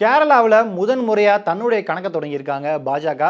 கேரளாவில் முதன் முறையாக தன்னுடைய கணக்கை தொடங்கியிருக்காங்க பாஜக.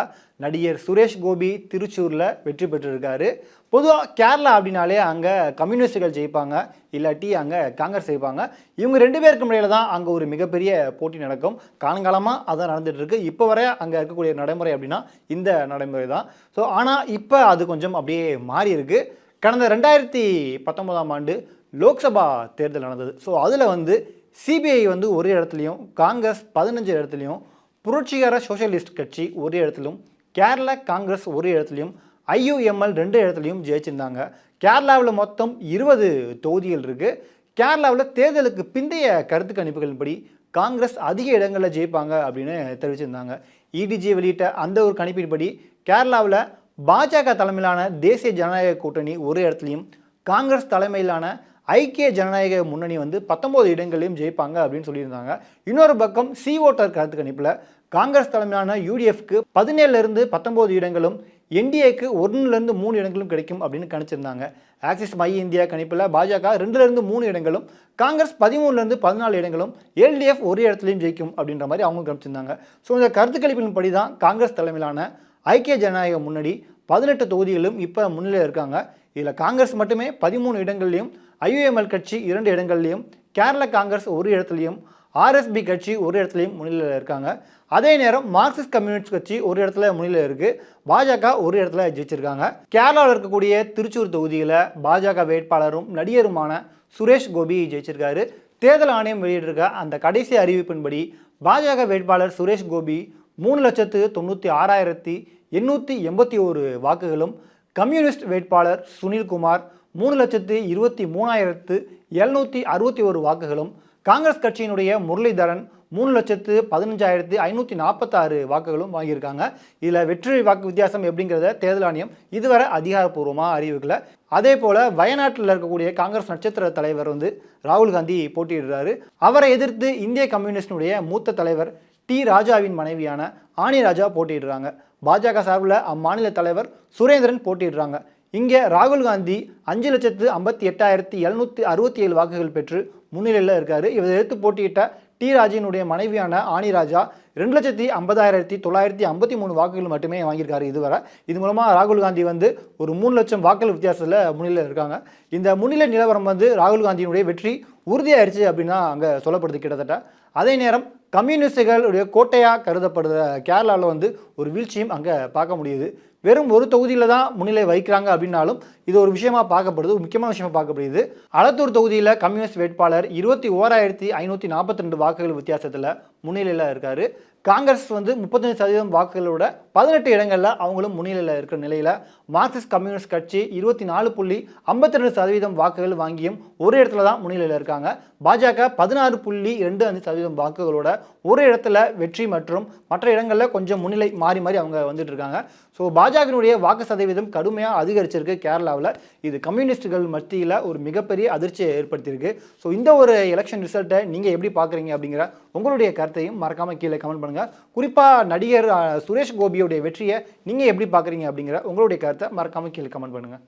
நடிகர் சுரேஷ் கோபி திருச்சூரில் வெற்றி பெற்றிருக்காரு. பொதுவாக கேரளா அப்படின்னாலே அங்கே கம்யூனிஸ்டுகள் ஜெயிப்பாங்க இல்லாட்டி அங்கே காங்கிரஸ் ஜெயிப்பாங்க. இவங்க ரெண்டு பேருக்கு முறையில் தான் அங்கே ஒரு மிகப்பெரிய போட்டி நடக்கும். காலங்காலமாக அதான் நடந்துட்டு இப்போ வரை அங்கே இருக்கக்கூடிய நடைமுறை அப்படின்னா இந்த நடைமுறை தான். ஸோ ஆனால் இப்போ அது கொஞ்சம் அப்படியே மாறி இருக்குது கடந்த ரெண்டாயிரத்தி பத்தொன்பதாம் ஆண்டு லோக்சபா தேர்தல் நடந்தது. ஸோ அதில் வந்து சிபிஐ வந்து ஒரு இடத்துலையும் காங்கிரஸ் பதினஞ்சு இடத்துலையும் புரட்சிகர சோஷியலிஸ்ட் கட்சி ஒரு இடத்திலும் கேரளா காங்கிரஸ் ஒரு இடத்துலையும் ஐயுஎம்எல் ரெண்டு இடத்துலையும் ஜெயிச்சிருந்தாங்க. கேரளாவில் மொத்தம் இருபது தொகுதிகள் இருக்குது கேரளாவில் தேர்தலுக்கு பிந்தைய கருத்து கணிப்புகளின்படி காங்கிரஸ் அதிக இடங்களில் ஜெயிப்பாங்க அப்படின்னு தெரிவிச்சிருந்தாங்க. இடிஜி வெளியிட்ட அந்த ஒரு கணிப்பின்படி கேரளாவில் பாஜக தலைமையிலான தேசிய ஜனநாயக கூட்டணி ஒரு இடத்துலையும் காங்கிரஸ் தலைமையிலான ஐக்கிய ஜனநாயக முன்னணி வந்து பத்தொம்போது இடங்களையும் ஜெயிப்பாங்க அப்படின்னு சொல்லியிருந்தாங்க. இன்னொரு பக்கம் சி ஓட்டர் கருத்து கணிப்பில் காங்கிரஸ் தலைமையிலான யூடிஎஃப்க்கு பதினேழுலேருந்து பத்தொம்போது இடங்களும் என்டிஏக்கு ஒன்றுலேருந்து மூணு இடங்களும் கிடைக்கும் அப்படின்னு கணிச்சிருந்தாங்க. ஆக்சிஸ் மை இந்தியா கணிப்பில் பாஜக ரெண்டுலேருந்து மூணு இடங்களும் காங்கிரஸ் பதிமூணுலேருந்து பதினாலு இடங்களும் எல்டிஎஃப் ஒரு இடத்துலையும் ஜெயிக்கும் அப்படின்ற மாதிரி அவங்க கணிச்சிருந்தாங்க. ஸோ இந்த கருத்து கணிப்பின்படி தான் காங்கிரஸ் தலைமையிலான ஐக்கிய ஜனநாயக முன்னணி பதினெட்டு தொகுதிகளும் இப்போ முன்னிலையில் இருக்காங்க. இதில் காங்கிரஸ் மட்டுமே பதிமூணு இடங்கள்லையும் ஐயுஎம்எல் கட்சி இரண்டு இடங்கள்லையும் கேரள காங்கிரஸ் ஒரு இடத்துலையும் ஆர்எஸ்பி கட்சி ஒரு இடத்துலையும் முன்னிலையில் இருக்காங்க. அதே நேரம் மார்க்சிஸ்ட் கம்யூனிஸ்ட் கட்சி ஒரு இடத்துல முன்னிலையில் இருக்குது பாஜக ஒரு இடத்துல ஜெயிச்சிருக்காங்க. கேரளாவில் இருக்கக்கூடிய திருச்சூர் தொகுதியில் பாஜக வேட்பாளரும் நடிகருமான சுரேஷ் கோபி ஜெயிச்சிருக்காரு. தேர்தல் ஆணையம் வெளியிட்டிருக்க அந்த கடைசி அறிவிப்பின்படி பாஜக வேட்பாளர் சுரேஷ் கோபி மூணு லட்சத்து தொண்ணூற்றி ஆறாயிரத்தி எண்ணூற்றி எண்பத்தி ஒரு வாக்குகளும் கம்யூனிஸ்ட் வேட்பாளர் சுனில்குமார் மூணு லட்சத்து இருபத்தி மூணாயிரத்து எழுநூற்றி அறுபத்தி ஒரு வாக்குகளும் காங்கிரஸ் கட்சியினுடைய முரளிதரன் மூணு லட்சத்து பதினஞ்சாயிரத்து ஐநூற்றி நாற்பத்தாறு வாக்குகளும் வாங்கியிருக்காங்க. இதில் வெற்றி வாக்கு வித்தியாசம் எப்படிங்கிறத தேர்தல் ஆணையம் இதுவரை அதிகாரப்பூர்வமாக அறிவிக்கல. அதே போல் வயநாட்டில் இருக்கக்கூடிய காங்கிரஸ் நட்சத்திர தலைவர் வந்து ராகுல் காந்தி போட்டியிடுறாரு. அவரை எதிர்த்து இந்திய கம்யூனிஸ்டினுடைய மூத்த தலைவர் டி ராஜாவின் மனைவியான ஆனி ராஜா போட்டியிடுறாங்க. பாஜக சார்பில் அம்மாநில தலைவர் சுரேந்திரன் போட்டியிடுறாங்க. இங்கே ராகுல் காந்தி அஞ்சு லட்சத்து ஐம்பத்தி எட்டாயிரத்தி எழுநூற்றி அறுபத்தி ஏழு வாக்குகள் பெற்று முன்னிலையில் இருக்கார். இவரை எடுத்து போட்டியிட்ட டி ராஜினுடைய மனைவியான ஆனி ராஜா ரெண்டு லட்சத்தி ஐம்பதாயிரத்தி தொள்ளாயிரத்தி ஐம்பத்தி மூணு வாக்குகள் மட்டுமே வாங்கியிருக்காரு இதுவரை. இது மூலமாக ராகுல் காந்தி வந்து ஒரு மூணு லட்சம் வாக்குகள் வித்தியாசத்தில் முன்னிலையில் இருக்காங்க. இந்த முன்னிலை நிலவரம் வந்து ராகுல் காந்தியினுடைய வெற்றி உறுதியாயிருச்சு அப்படின்னா அங்கே சொல்லப்படுது கிட்டத்தட்ட. அதே நேரம் கம்யூனிஸ்டுகளுடைய கோட்டையாக கருதப்படுற கேரளாவில் வந்து ஒரு வீழ்ச்சியும் அங்கே பார்க்க முடியுது. வெறும் ஒரு தொகுதியில் தான் முன்னிலை வைக்கிறாங்க அப்படின்னாலும் இது ஒரு விஷயமா பார்க்கப்படுது ஒரு முக்கியமான விஷயமா பார்க்கப்படுது. அளத்தூர் தொகுதியில் கம்யூனிஸ்ட் வேட்பாளர் இருபத்தி ஓராயிரத்தி ஐநூற்றி நாற்பத்தி ரெண்டு வாக்குகள் வித்தியாசத்தில் முன்னிலையில் இருக்கார். காங்கிரஸ் வந்து முப்பத்தஞ்சு சதவீதம் வாக்குகளோட பதினெட்டு இடங்களில் அவங்களும் முன்னிலையில் இருக்கிற நிலையில் மார்க்சிஸ்ட் கம்யூனிஸ்ட் கட்சி இருபத்தி நாலு புள்ளி ஐம்பத்தி ரெண்டு சதவீதம் வாக்குகள் வாங்கியும் ஒரு இடத்துல தான் முன்னிலையில் இருக்காங்க. பாஜக பதினாறு புள்ளி ரெண்டு அஞ்சு சதவீதம் வாக்குகளோட ஒரு இடத்துல வெற்றி மற்றும் மற்ற இடங்களில் கொஞ்சம் முன்னிலை மாறி மாறி அவங்க வந்துட்டு இருக்காங்க. ஸோ பாஜகனுடைய வாக்கு சதவீதம் கடுமையாக அதிகரிச்சிருக்கு கேரளாவில். இது கம்யூனிஸ்டுகள் மத்தியில் ஒரு மிகப்பெரிய அதிர்ச்சியை ஏற்படுத்தியிருக்கு. ஸோ இந்த ஒரு எலெக்ஷன் ரிசல்ட்டை நீங்கள் எப்படி பார்க்குறீங்க அப்படிங்கிற உங்களுடைய கருத்தையும் மறக்காமல் கீழே கமெண்ட் பண்ணுங்கள் குறிப்பாக நடிகர் சுரேஷ் கோபியுடைய வெற்றியை நீங்கள் எப்படி பார்க்குறீங்க அப்படிங்கிற உங்களுடைய கருத்தை மறக்காமல் கீழே கமெண்ட் பண்ணுங்கள்